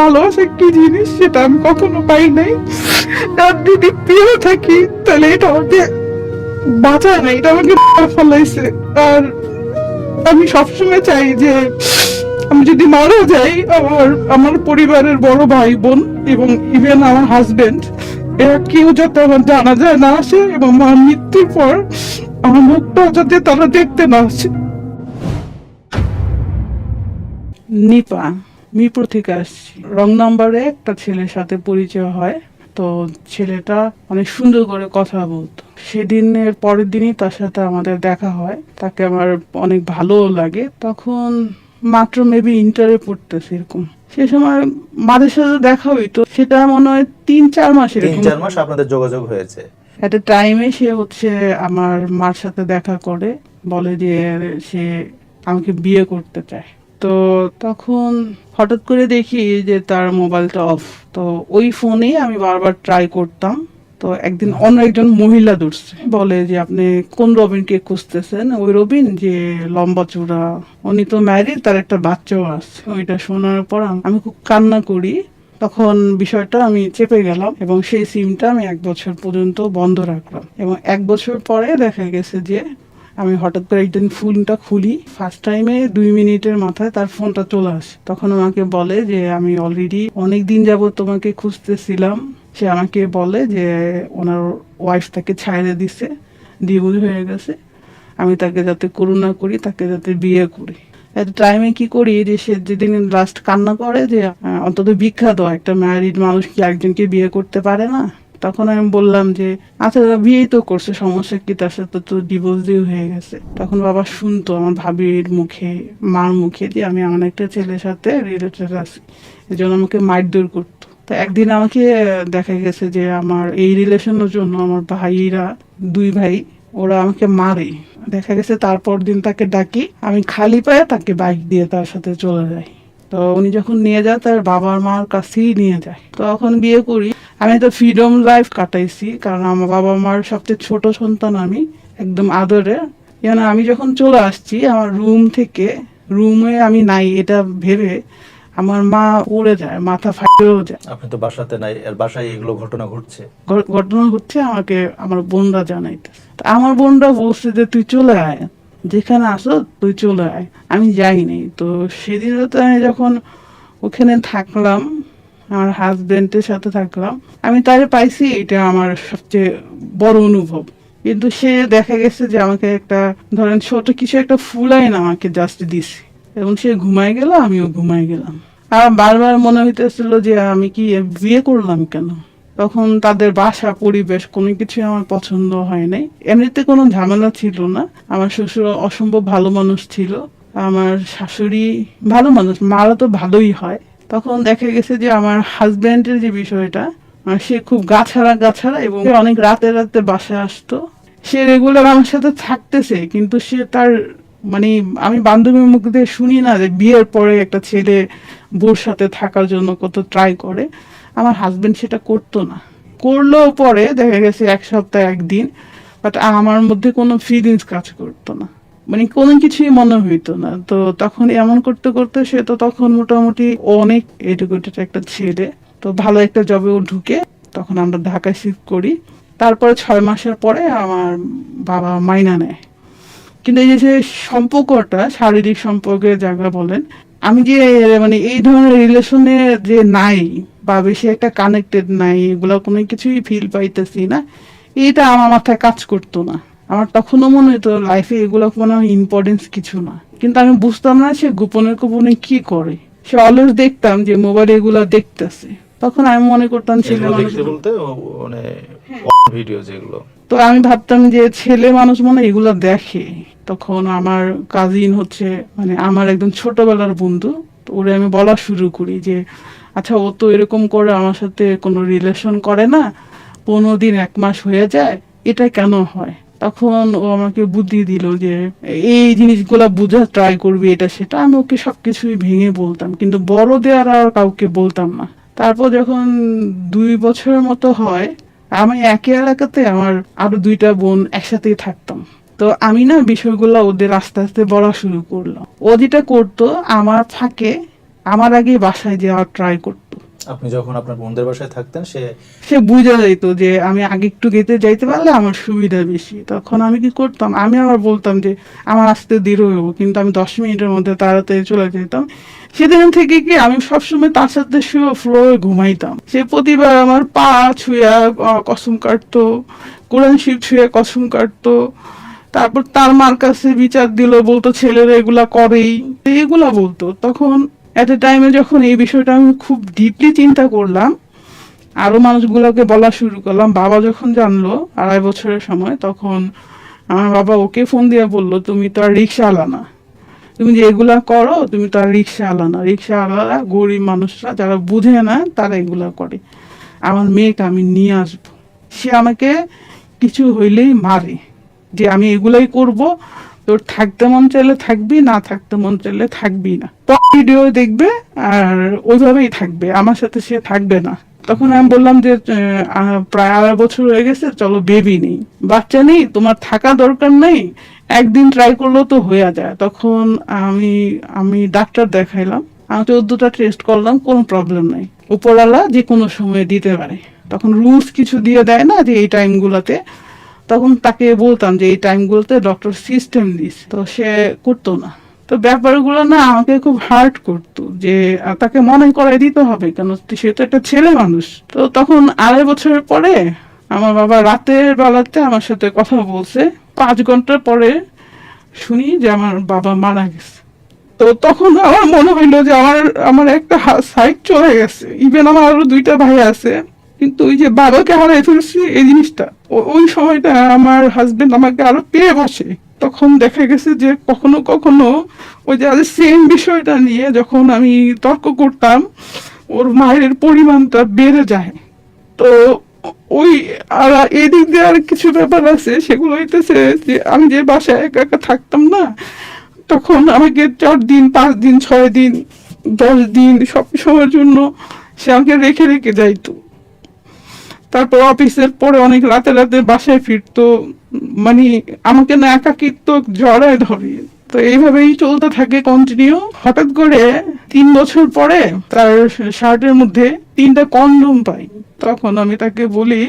ভালোবাসা কি জিনিস আমি কখনো পাই নাই। আর যদি থাকি, তাহলে এটা আমাকে এটা আমাকে ফলাইছে। আর আমি সবসময় চাই যে, আমি যদি মারা যাই, আমার আমার পরিবারের বড় ভাই বোন এবং ইভেন আমার হাজবেন্ড এরা কেউ যাতে আমার জানা যায় না আসে এবং আমার মৃত্যুর পর আমার মুখটা যাতে তারা দেখতে না আসে। নিপা মিরপুর থেকে আসছি। রং নাম্বারে একটা ছেলের সাথে পরিচয় হয়। তো ছেলেটা অনেক সুন্দর করে কথা বলতো। সেদিনের পরের দিনই তার সাথে আমাদের দেখা হয়। তাকে আমার অনেক ভালো লাগে। তখন মাত্র মেবি ইন্টারে পড়তেছে এরকম। সে সময় মাদের সাথে দেখা হইতো। সেটা মনে হয় তিন চার মাস তিন চার মাস আপনাদের যোগাযোগ হয়েছে। একটা টাইমে সে হচ্ছে আমার মার সাথে দেখা করে। বলে যে সে আমাকে বিয়ে করতে চায়। তো তখন হঠাৎ করে দেখি যে তার মোবাইলটা অফ তো ওই ফোনেই আমি বারবার ট্রাই করতাম। তো একদিন অন্য একজন মহিলা ধরছে। বলে যে, আপনি কোন রবিনকে খুঁজতেছেন? ওই রবিন যে, লম্বা চূড়া। উনি তো ম্যারিড তার একটা বাচ্চাও আছে। ওইটা শোনার পর আমি খুব কান্না করি। তখন বিষয়টা আমি চেপে গেলাম এবং সেই সিমটা আমি এক বছর পর্যন্ত বন্ধ রাখলাম। এবং এক বছর পরে দেখা গেছে যে আমি হঠাৎ করে একদিন ফোনটা খুলি। ফার্স্ট টাইমে দুই মিনিটের মাথায় তার ফোনটা চলে আসে। তখন আমাকে বলে যে, আমি অলরেডি অনেক দিন যাবত তোমাকে খুঁজতেছিলাম। সে আমাকে বলে যে, ওনার ওয়াইফ তাকে ছাইড়ে দিছে ডিভোর্স হয়ে গেছে। আমি তাকে যাতে করুণা করি, তাকে যাতে বিয়ে করি। একটা টাইমে কি করি যে, সে যেদিন লাস্ট কান্না করে যে অন্তত বিখ্যাত একটা ম্যারিড মানুষ কি একজনকে বিয়ে করতে পারে না? তখন আমি বললাম যে আচ্ছা দাদা, বিয়েই তো করছে, সমস্যা কি? তার সাথে তো ডিভোর্স দিয়ে হয়ে গেছে। তখন বাবা শুনতো আমার ভাবির মুখে, মার মুখে যে আমি এমন একটা ছেলের সাথে রিলেটেড আছি। এই জন্য আমাকে মারধর করতো। তো একদিন আমাকে দেখা গেছে যে আমার এই রিলেশনের জন্য আমার ভাইরা, দুই ভাই, ওরা আমাকে মারে। দেখা গেছে তারপর দিন তাকে ডাকি, আমি খালি পায়ে তাকে বাইক দিয়ে তার সাথে চলে যাই। তো উনি যখন নিয়ে যায়, তার বাবার মার কাছেই নিয়ে যায়। তখন বিয়ে করি আমি তো ফ্রিডম লাইফ কাটাইছি কারণ আমার বাবা মার সবচেয়ে ছোট সন্তান আমি একদম আদরে। যেন আমি যখন চলে আসছি আমার রুম থেকে রুমে আমি নাই এটা ভেবে আমার মা উড়ে যায় মাথা ফাটেও যায়। আপনি তো বাসাতে নাই এর বাসায় এগুলো ঘটনা ঘটছে। ঘটনা হচ্ছে আমাকে আমার বোনরা জানাইতে তা আমার বোনরা বলছে যে তুই চলে আয় যেখানে আসো তুই চলে আয়। আমি যাইনি। তো সেদিন তো আমি যখন ওখানে থাকলাম আমার হাজবেন্ডের সাথে থাকলাম। আমি তারে পাইছি এটা আমার সবচেয়ে বড় অনুভব। কিন্তু সে দেখা গেছে যে আমাকে একটা, ধরেন ছোট কিছু একটা ফুলাইন আমাকে জাস্ট দিছে। এবং সে ঘুমায় গেল, আমিও ঘুমায় গেলাম। আর বারবার মনে হইতেছিল যে আমি কি বিয়ে করলাম কেন? তখন তাদের বাসা, পরিবেশ কোনো কিছু আমার পছন্দ হয় নাই। এমনিতে কোনো ঝামেলা ছিল না। আমার শ্বশুর অসম্ভব ভালো মানুষ ছিল। আমার শাশুড়ি ভালো মানুষ, মারা তো ভালোই হয়। তখন দেখা গেছে যে আমার হাজবেন্ডের যে বিষয়টা সে খুব গাছাড়া গাছাড়া এবং অনেক রাতে রাতে বাসায় আসতো। সে রেগুলার আমার সাথে থাকতেছে, কিন্তু সে তার মানে আমি বান্ধবীর মুখ দিয়ে শুনি না যে বিয়ের পরে একটা ছেলে বোর সাথে থাকার জন্য কত ট্রাই করে। আমার হাজবেন্ড সেটা করতো না। করলেও পরে দেখা গেছে এক সপ্তাহ একদিন বাট আমার মধ্যে কোনো ফিলিংস কাজ করতো না। মানে কোনো কিছুই মনে হইতো না। তো তখন এমন করতে করতে সে তো তখন মোটামুটি অনেক এডুকেটেড একটা ছেলে। তো ভালো একটা জবে ও ঢুকে, তখন আমরা ঢাকায় শিফট করি। তারপরে ছয় মাসের পরে আমার বাবা মাইনা নেয়। কিন্তু এই যে সম্পর্কটা, শারীরিক সম্পর্কের জায়গা বলেন, আমি যে মানে এই ধরনের রিলেশনে যে নাই বা বেশি একটা কানেক্টেড নাই, এগুলো কোনো কিছুই ফিল পাইতেছি না। এটা আমার মাথায় কাজ করতো না। আমার তখনও মনে হতো লাইফে এগুলো কোনো ইম্পর্টেন্স কিছু না। কিন্তু আমি বুঝতাম না সে গোপনে গোপনে কি করে। সে অলওয়েজ দেখতাম যে মোবাইলে এগুলো দেখতেছে। তখন আমি মনে করতাম ছেলে দেখতে বলতে মানে ভিডিও যেগুলো তো আমি ভাবতাম যে ছেলে মানুষ মনে এগুলো দেখে। তখন আমার কাজিন হচ্ছে মানে আমার একদম ছোটবেলার বন্ধু। তো ওরে আমি বলা শুরু করি যে আচ্ছা ও তো এরকম করে আমার সাথে কোনো রিলেশন করে না। পনেরো দিন এক মাস হয়ে যায়। এটা কেন হয়? তখন ও আমাকে বুদ্ধি দিল যে, এই জিনিসগুলা বোঝার ট্রাই করবি, এটা, সেটা। আমি ওকে সবকিছুই ভেঙে বলতাম, কিন্তু বড়দের আর কাউকে বলতাম না। তারপর যখন দুই বছরের মতো হয়, আমি একই এলাকাতে আমার আরও দুইটা বোন একসাথেই থাকতাম। তো আমি না বিষয়গুলো ওদের আস্তে আস্তে বলা শুরু করলাম। ও যেটা করতো, আমার ফাঁকে আমার আগে বাসায় যাওয়ার ট্রাই করতো। আপনি যখন আপনার বোনদের বাসায় থাকতেন, সে সে বুঝে যেত যে আমি আগে একটু গেতে যাইতে পারলে আমার সুবিধা বেশি। তখন আমি কি করতাম? আমি আবার বলতাম যে, আমার আসতে দেরি হইব কিন্তু আমি দশ মিনিটের মধ্যে তাড়াতাড়ি চলে যেতাম সেদিন থেকে কি আমি সবসময় তার সাথে শুয়ে ফ্লোরে ঘুমাইতাম। সে প্রতিবার আমার পা ছুঁয়া কসম কাটতো, কোরআন শিব ছুঁয়ে কসম কাটতো। তারপর তার মার কাছে বিচার দিল, বলতো, ছেলেরা এগুলা করেই। এগুলা বলতো। তখন এট এ টাইমে যখন এই বিষয়টা আমি খুব ডিপলি চিন্তা করলাম, আরও মানুষগুলোকে বলা শুরু করলাম, বাবা যখন জানলো আড়াই বছরের সময়, তখন আমার বাবা ওকে ফোন দিয়ে বলল, তুমি তো আর রিক্সা আলানা তুমি যে এগুলা করো, তুমি তো আর রিক্সা আলানা রিক্সা আলারা গরিব মানুষরা, যারা বুঝে না, তারা এগুলা করে। আমার মেয়েকে আমি নিয়ে আসব। সে আমাকে কিছু হইলেই মারে। যে আমি এগুলাই করব তোর থাকতে মন চাইলে থাকবি, না থাকতে মন চাইলে থাকবি না। ভিডিও দেখবে আর ওইভাবেই থাকবে, আমার সাথে সে থাকবে না। তখন আমি বললাম যে প্রায় আড়াই বছর হয়ে গেছে, চলো বেবি নেই। বাচ্চা নেই, তোমার থাকা দরকার নেই, একদিন ট্রাই করলেও তো হয়ে যায়। তখন আমি আমি ডাক্তার দেখাইলাম, আমি চোদ্দটা টেস্ট করলাম, কোনো প্রবলেম নাই। উপরওয়ালা যে কোনো সময় দিতে পারে। তখন রুলস কিছু দিয়ে দেয় না যে, এই টাইমগুলোতে তখন তাকে বলতাম যে, এই টাইমগুলোতে ডক্টর সিস্টেম দিস। তো সে করতো না। তো ব্যাপারগুলো না আমাকে খুব হার্ট করতো যে তাকে মনে করাই দিতে হবে কেন? সে তো একটা ছেলে মানুষ। তো তখন আড়াই বছরের পরে আমার বাবা রাতের বেলাতে আমার সাথে কথা বলছে। পাঁচ ঘণ্টা পরে শুনি যে আমার বাবা মারা গেছে। তো তখন আমার মনে হইল যে, আমার আমার একটা সাইড চলে গেছে। ইভেন আমার আরও দুইটা ভাই আছে। কিন্তু ওই যে বাবাকে হারাই ফেলছি এই জিনিসটা। ওই সময়টা আমার হাজবেন্ড আমাকে আরও পেয়ে বসে। তখন দেখা গেছে যে কখনো কখনো ওই যে আজ সেম বিষয়টা নিয়ে যখন আমি তর্ক করতাম, ওর মায়ের পরিমাণটা বেড়ে যায়। তো ওই আর এদিক দিয়ে আর কিছু ব্যাপার আছে, সেগুলো হইতেছে যে আমি যে বাসায় একা একা থাকতাম না, তখন আমাকে চার দিন, পাঁচ দিন, ছয় দিন, দশ দিন সব সময়ের জন্য সে আমাকে রেখে রেখে যাইতো। তারপর অফিসের পরে অনেক রাতে রাতে বাসায় ফিরতো মানে আমাকে না একাকিত্ব জড়ায় ধরে। তো এইভাবেই চলতে থাকে কন্টিনিউ হঠাৎ করে তিন বছর পরে তার শার্টের মধ্যে তিনটা কন্ডম পাই। তখন আমি তাকে বলি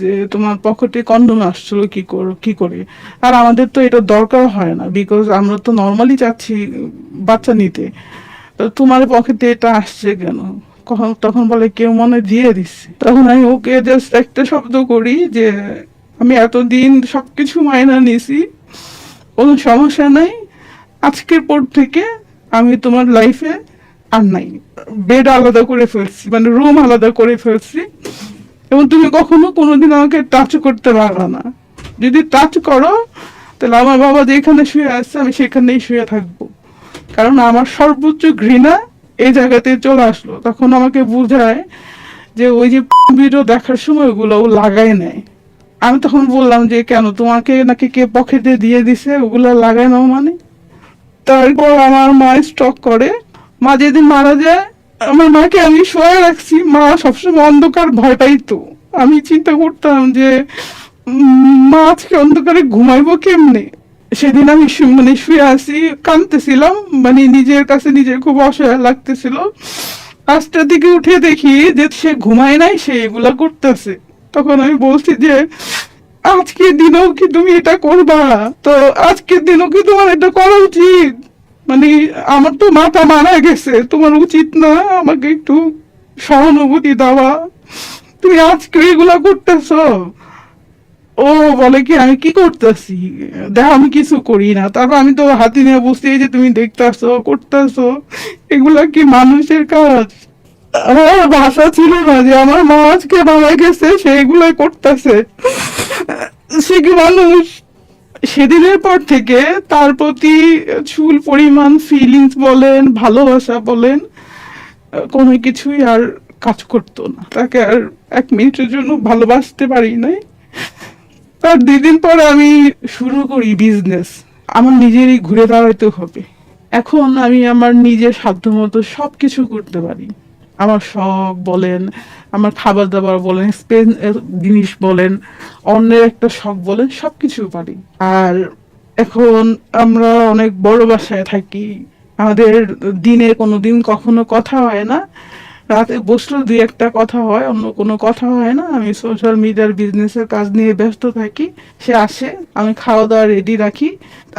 যে, তোমার পকেটে কন্ডম আসছিল, কি করো, কি করে? আর আমাদের তো এটা দরকার হয় না বিকজ আমরা তো নর্মালি চাচ্ছি বাচ্চা নিতে। তো তোমার পকেটে এটা আসছে কেন? তখন বলে কেউ মনে দিয়ে দিচ্ছে। তখন আমি ওকে জাস্ট একটা শব্দ করি যে, আমি এতদিন সবকিছু মায়না নিছি, কোনো সমস্যা নাই, আজকের পর থেকে আমি তোমার লাইফে আর নাই। বেড আলাদা করে ফেলছি মানে রুম আলাদা করে ফেলছি। এবং তুমি কখনো কোনোদিন আমাকে টাচ করতে পারবে না। যদি টাচ করো, তাহলে আমার বাবা যেখানে শুয়ে আছে, আমি সেখানেই শুয়ে থাকব। কারণ আমার সর্বোচ্চ ঘৃণা এই জায়গাতে চলে আসলো। তখন আমাকে বোঝায় যে ওই যে ভিডিও দেখার সময় ওগুলো ও লাগাই নেয়। আমি তখন বললাম যে, কেন তোমাকে নাকি কে পকেটে দিয়ে দিছে? ওগুলো লাগাই নাও মানে? তারপর আমার মা স্টক করে। মা যেদিন মারা যায়, আমার মাকে আমি শোয়া রাখছি। মা সবসময় অন্ধকার ভয় পাইতো আমি চিন্তা করতাম যে মা আজকে অন্ধকারে ঘুমাইবো কেমনে? সেদিন আমি মানে শুয়ে আছি, কাঁদতেছিলাম মানে নিজের কাছে নিজের খুব অসহায় লাগতেছিল। পাঁচটার দিকে উঠে দেখি যে সে ঘুমায় নাই, সে এগুলা করতেছে। তখন আমি বলছি যে, আজকের দিনেও কি তুমি এটা করবা? তো আজকের দিনও কি তোমার এটা করা উচিত? মানে আমার তো মাথা মারা গেছে, তোমার উচিত না আমাকে একটু সহানুভূতি দেওয়া। তুমি আজকে এগুলা করতেছো। ও বলে কি, আমি কি করতেছি? দেখো, আমি কিছু করি না। তারপর আমি তো হাতি নিয়ে বসে যে তুমি দেখতেছো, করতেছো, এগুলা কি মানুষের কাজ? আমার ভাষা ছিল না যে, আমার মা আজকে মারা গেছে সেগুলাই করতেছে। সে কি মানুষ? সেদিনের পর থেকে তার প্রতি চুল পরিমাণ ফিলিংস বলেন, ভালোবাসা বলেন, কোনো কিছুই আর কাজ করতো না। তাকে আর এক মিনিটের জন্য ভালোবাসতে পারি নাই। তার দুই দিন পরে আমি শুরু করি বিজনেস আমার নিজেরই ঘুরে দাঁড়াইতে হবে। এখন আমি আমার নিজের সাধ্যমতো সব কিছু করতে পারি। আমার শখ বলেন, আমার খাবার দাবার বলেন স্পেন জিনিস বলেন, অন্যের একটা শখ বলেন সব কিছু পারি। আর এখন আমরা অনেক বড় বাসায় থাকি। আমাদের দিনে কোনো দিন কখনো কথা হয় না। রাতে বসলেও দুই একটা কথা হয় অন্য কোনো কথা হয় না। আমি সোশ্যাল মিডিয়ার বিজনেসের কাজ নিয়ে ব্যস্ত থাকি সে আসে আমি খাওয়া দাওয়া রেডি রাখি।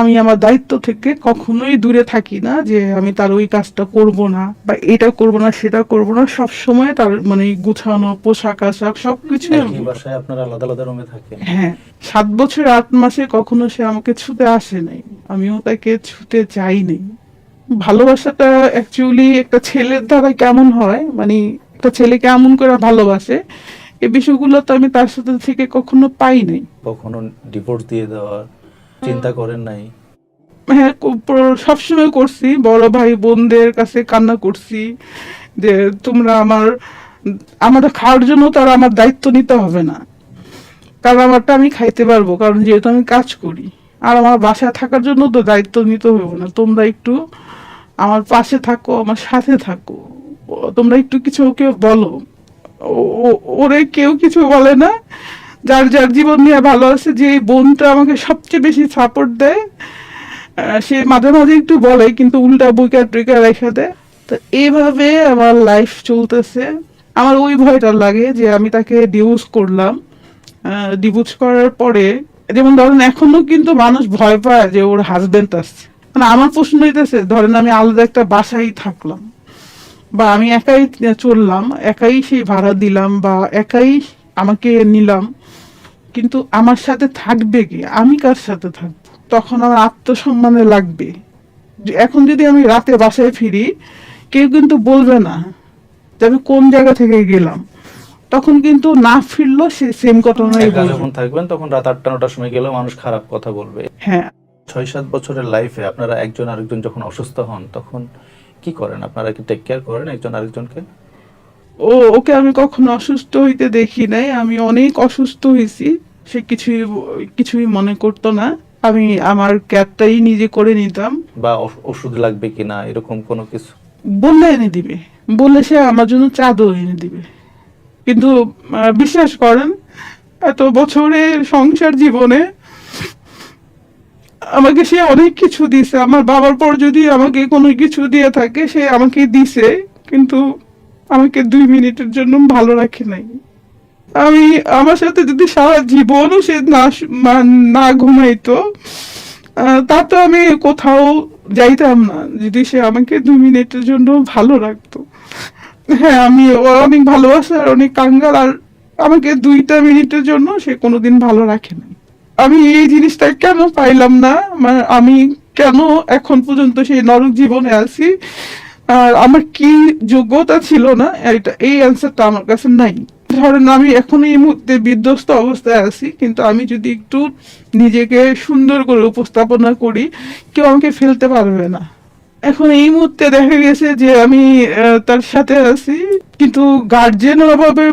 আমি আমার দায়িত্ব থেকে কখনোই দূরে থাকি না যে আমি তার ওই কাজটা করব না বা এটা করব না সেটা করব না। সব সময় তার মানে গুছানো পোশাক আশাক সবকিছু বাসায় আপনারা আলাদা আলাদা রুমে থাকেন হ্যাঁ সাত বছর আট মাসে কখনো সে আমাকে ছুতে আসে নাই। আমিও তাকে ছুতে চাইনি ভালোবাসাটা অ্যাকচুয়ালি একটা ছেলের দ্বারা কেমন হয়? মানে একটা ছেলে কেমন করে ভালোবাসে? এই বিষয়গুলো তো আমি তার সাথে থেকে কখনো পাই নাই। কখনো ডিভোর্স দিয়ে দেওয়ার চিন্তা করেন নাই। হ্যাঁ সবসময় করছি। বড় ভাই বোনদের কাছে কান্না করছি যে তোমরা আমার আমার খাওয়ার জন্য তার আমার দায়িত্ব নিতে হবে না। কারণ আমারটা আমি খাইতে পারব কারণ যেহেতু আমি কাজ করি। আর আমার বাসায় থাকার জন্য তো দায়িত্ব নিতে হবে না। তোমরা একটু আমার পাশে থাকো, আমার সাথে থাকো। তোমরা একটু কিছু ওকে বলো। ওরে কেউ কিছু বলে না। যার যার জীবন নিয়ে ভালো আছে, যে এই বোনটা আমাকে সবচেয়ে বেশি সাপোর্ট দেয় সে মাঝে মাঝে একটু বলে, কিন্তু উল্টা বুকা টুকা রেখে দেয়। তো এইভাবে আমার লাইফ চলতেছে। আমার ওই ভয়টা লাগে যে আমি তাকে ডিভোর্স করলাম। ডিভোর্স করার পরে, যেমন ধরেন এখনও কিন্তু মানুষ ভয় পায় যে ওর হাজবেন্ড আসছে মানে আমার প্রশ্ন হইতেছে ধরেন আমি আলাদা একটা বাসায় থাকলাম বা আমি একাই চললাম একাই সেই ভাড়া দিলাম বা একাই আমাকে নিলাম কিন্তু আমার সাথে থাকবে কি? আমি কার সাথে থাকব? তখন আমার আত্মসম্মানে লাগবে। যে এখন যদি আমি রাতে বাসায় ফিরি কেউ কিন্তু বলবে না যে আমি কোন জায়গা থেকে গেলাম। তখন কিন্তু না ফিরলো সে সেম ঘটনাই যখন থাকবেন তখন রাত আটটা নটার সময় গেলেও মানুষ খারাপ কথা বলবে। হ্যাঁ। ছয় সাত বছরের লাইফে আপনারা একজন আরেকজন যখন অসুস্থ হন তখন কি করেন? আপনারা কি টেক কেয়ার করেন একজন আরেকজনকে? ও ওকে আমি কখনো অসুস্থ হইতে দেখি নাই। আমি অনেক অসুস্থ হয়েছি সে কিছুই কিছুই মনে করতো না। আমি আমার ক্যাবটাই নিজে করে নিতাম। বা ওষুধ লাগবে কিনা এরকম কোনো কিছু? বললে এনে দিবে। বললে সে আমার জন্য চাদর এনে দিবে। কিন্তু বিশ্বাস করেন এত বছরের সংসার জীবনে আমাকে সে অনেক কিছু দিছে আমার বাবার পর যদি আমাকে কোনো কিছু দিয়ে থাকে, সে আমাকে দিছে, কিন্তু আমাকে দুই মিনিটের জন্য ভালো রাখে নাই। আমি, আমার সাথে যদি সারা জীবনও সে না না ঘুমাইতো তা তো আমি কোথাও যাইতাম না। যদি সে আমাকে দুই মিনিটের জন্য ভালো রাখতো। হ্যাঁ আমি অনেক ভালোবাসা আর অনেক কাঙ্গাল, আর আমাকে দুইটা মিনিটের জন্য সে কোনোদিন ভালো রাখে না আমি এই জিনিসটা কেন পাইলাম না? আমি কেন এখন পর্যন্ত সেই নরক জীবনে আছি? আর আমার কি যোগ্যতা ছিল না? এটা, এই অ্যান্সারটা আমার কাছে নাই। ধরেন আমি এখন এই মুহূর্তে বিধ্বস্ত অবস্থায় আছি, কিন্তু আমি যদি একটু নিজেকে সুন্দর করে উপস্থাপনা করি, কেউ আমাকে ফেলতে পারবে না। এখন এই মুহূর্তে দেখা গেছে যে আমি তার সাথে আছি, কিন্তু গার্জেনের অভাবে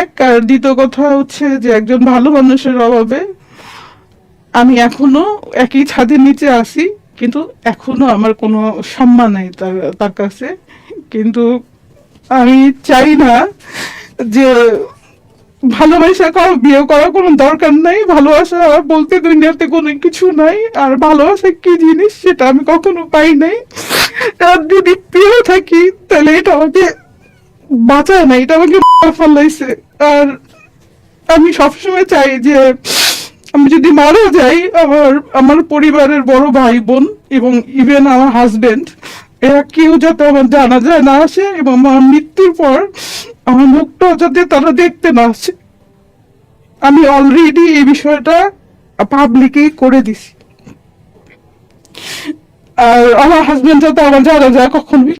এক, আর দ্বিতীয় কথা হচ্ছে যে একজন ভালো মানুষের অভাবে আমি এখনও একই ছাদের নিচে আছি, কিন্তু এখনও আমার কোনো সম্মান নেই তার তার কাছে। কিন্তু আমি চাই না যে ভালোবাসা কারও, বিয়ে করার কোনো দরকার নাই, ভালোবাসা বলতে দুনিয়াতে কোনো কিছু নাই, আর ভালোবাসা কি জিনিস সেটা আমি কখনো পাই নাই। আর যদি পেয়েও থাকি, তাহলে এটা আমাকে বাঁচায় না, এটা আমাকে ফেলাইছে আর আমি সবসময় চাই যে আমি যদি মারা যাই, আমার আমার পরিবারের বড় ভাই বোন এবং ইভেন আমার হাজবেন্ড এরা কেউ যাতে আমার জানা যায় না আসে এবং আমার মৃত্যুর পর আমার মুখটা যাতে তারা দেখতে না আসে। আমি অলরেডি এই বিষয়টা পাবলিকে করে দিছি। আর আমার হাজবেন্ড যাতে আমার জানা যায় কখনোই।